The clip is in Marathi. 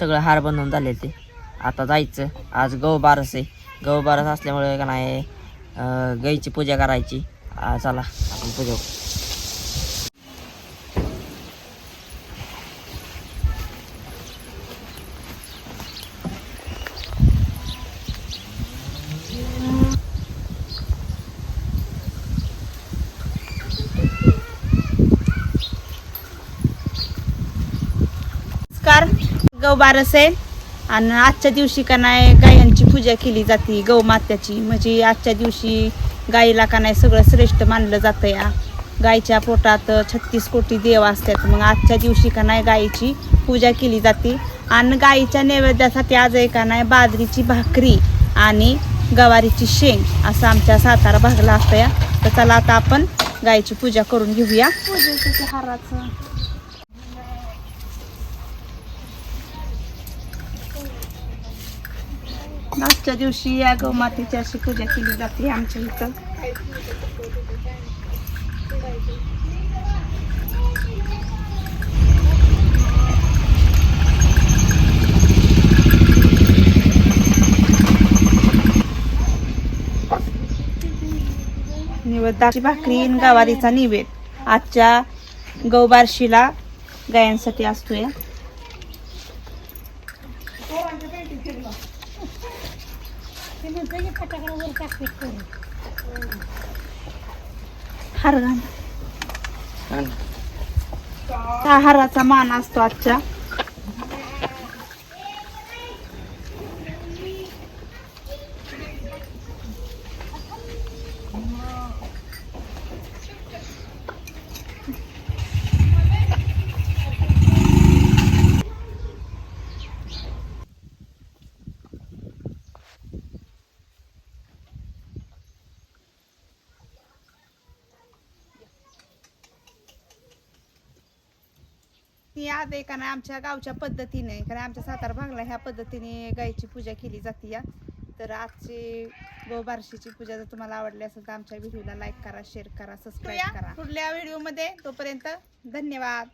सगळं हार बनवून झाले ते. आता जायचं. आज गहू बारस आहे. गहू बारस असल्यामुळे का नाही गाईची पूजा करायची. चला आपण पूजा करू. असेल गौ बारस आहे. आणि आजच्या दिवशी का नाही गायांची पूजा केली जाते गौ मात्याची. म्हणजे आजच्या दिवशी गाईला का नाही सगळं श्रेष्ठ मानलं जातं या. गायच्या पोटात छत्तीस कोटी देव असतात. मग आजच्या दिवशी का नाही गायीची पूजा केली जाते. आणि गायीच्या नैवेद्यासाठी आज आहे का नाही बाजरीची भाकरी आणि गवारीची शेंग असं आमच्या सातारा भागला असतं या. तर चला आता आपण गायीची पूजा करून घेऊया. पूजेचं हाराचं. आजच्या दिवशी या गौमातेची अशी पूजा केली जाते आमच्या इथं. निवेदाची भाकरी गावारीचा गवारीचा निवेद. आजच्या गौबारशीला गायांसाठी असतोय. हार घाल. हा हाराचा मान असतो आजच्या ती आज आहे का नाही आमच्या गावच्या पद्धतीने कारण आमच्या सातारा भागला ह्या पद्धतीने गायीची पूजा केली जाते या. तर आजची गोबारशीची पूजा जर तुम्हाला आवडली असेल तर आमच्या व्हिडिओला लाईक करा शेअर करा सबस्क्राईब करा. पुढल्या व्हिडिओमध्ये. तोपर्यंत धन्यवाद.